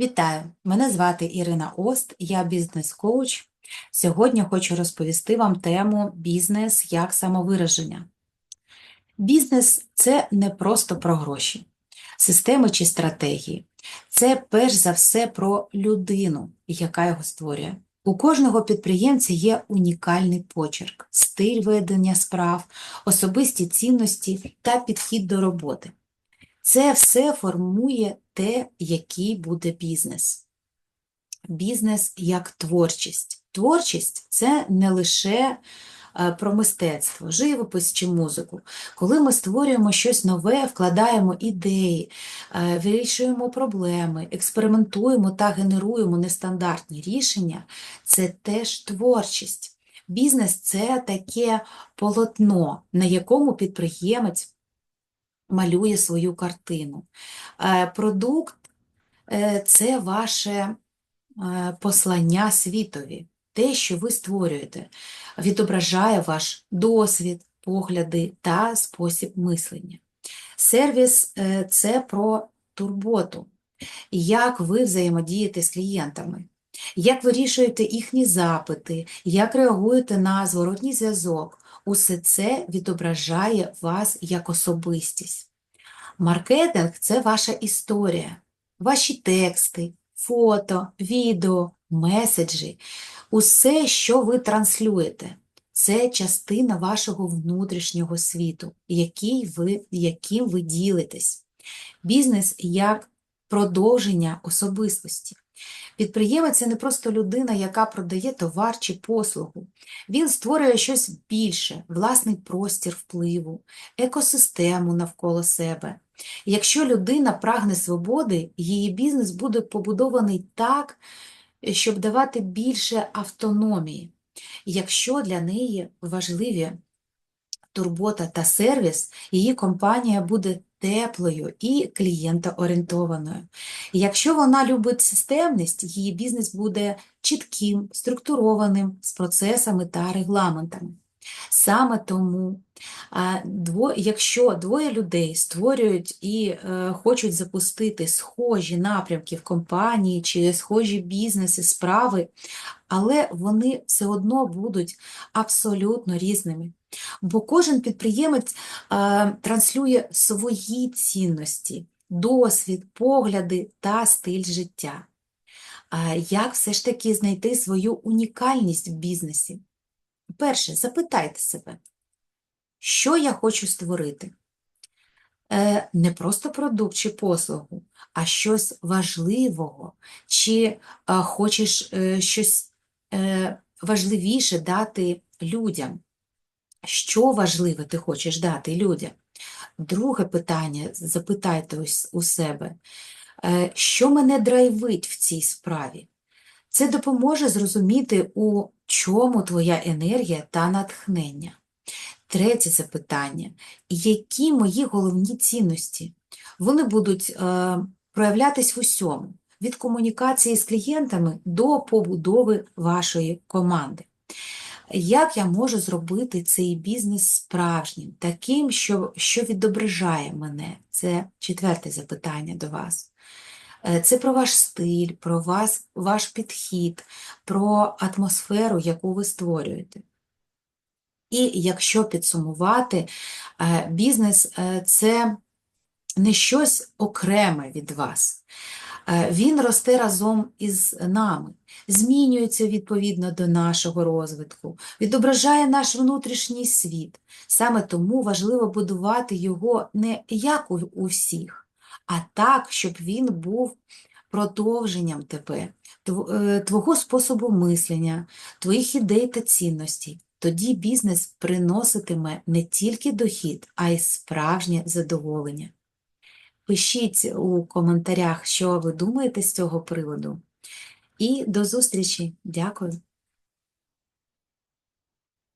Вітаю! Мене звати Ірина Ост, я бізнес-коуч. Сьогодні хочу розповісти вам тему бізнес як самовираження. Бізнес це не просто про гроші, системи чи стратегії. Це перш за все про людину, яка його створює. У кожного підприємця є унікальний почерк, стиль ведення справ, особисті цінності та підхід до роботи. Це все формує те, який буде бізнес. Бізнес як творчість. Творчість це не лише е, про мистецтво, живопис чи музику. Коли ми створюємо щось нове, вкладаємо ідеї, е, вирішуємо проблеми, експериментуємо та генеруємо нестандартні рішення, це теж творчість. Бізнес це таке полотно, на якому підприємець малює свою картину. Е, Продукт е, це ваше е, послання світові. Те, що ви створюєте, відображає ваш досвід, погляди та спосіб мислення. Сервіс це про турботу, як ви взаємодієте з клієнтами, як вирішуєте їхні запити, як реагуєте на зворотній зв'язок. Усе це відображає вас як особистість. Маркетинг це ваша історія, ваші тексти, фото, відео, меседжі, усе, що ви транслюєте. Це частина вашого внутрішнього світу, який ви, яким ви ділитесь. Бізнес як продовження особистості. Підприємець це не просто людина, яка продає товар чи послугу. Він створює щось більше, власний простір впливу, екосистему навколо себе. Якщо людина прагне свободи, її бізнес буде побудований так, щоб давати більше автономії. Якщо для неї важливі турбота та сервіс, її компанія буде теплою і клієнтоорієнтованою. Якщо вона любить системність, її бізнес буде чітким, структурованим, з процесами та регламентами. Саме тому, якщо двоє людей створюють і е, хочуть запустити схожі напрямки в компанії чи схожі бізнеси, справи, але вони все одно будуть абсолютно різними. Бо кожен підприємець е, транслює свої цінності, досвід, погляди та стиль життя. Як все ж таки знайти свою унікальність в бізнесі? Перше, запитайте себе, що я хочу створити? Е, Не просто продукт чи послугу, а щось важливого, чи е, хочеш е, щось важливіше дати людям. Що важливе ти хочеш дати людям? Друге питання, запитайте у себе, що мене драйвить в цій справі? Це допоможе зрозуміти, у чому твоя енергія та натхнення. Третє запитання, які мої головні цінності? Вони будуть е, проявлятись в усьому, від комунікації з клієнтами до побудови вашої команди. Як я можу зробити цей бізнес справжнім, таким, що, що відображає мене? Це четверте запитання до вас. Е, Це про ваш стиль, про вас, ваш підхід, про атмосферу, яку ви створюєте. І якщо підсумувати, е, бізнес е, це не щось окреме від вас. Він росте разом із нами, змінюється відповідно до нашого розвитку, відображає наш внутрішній світ. Саме тому важливо будувати його не як у всіх, а так, щоб він був продовженням тебе, е, твого способу мислення, твоїх ідей та цінностей. Тоді бізнес приноситиме не тільки дохід, а й справжнє задоволення. Пишіть у коментарях, що ви думаєте з цього приводу. І до зустрічі. Дякую.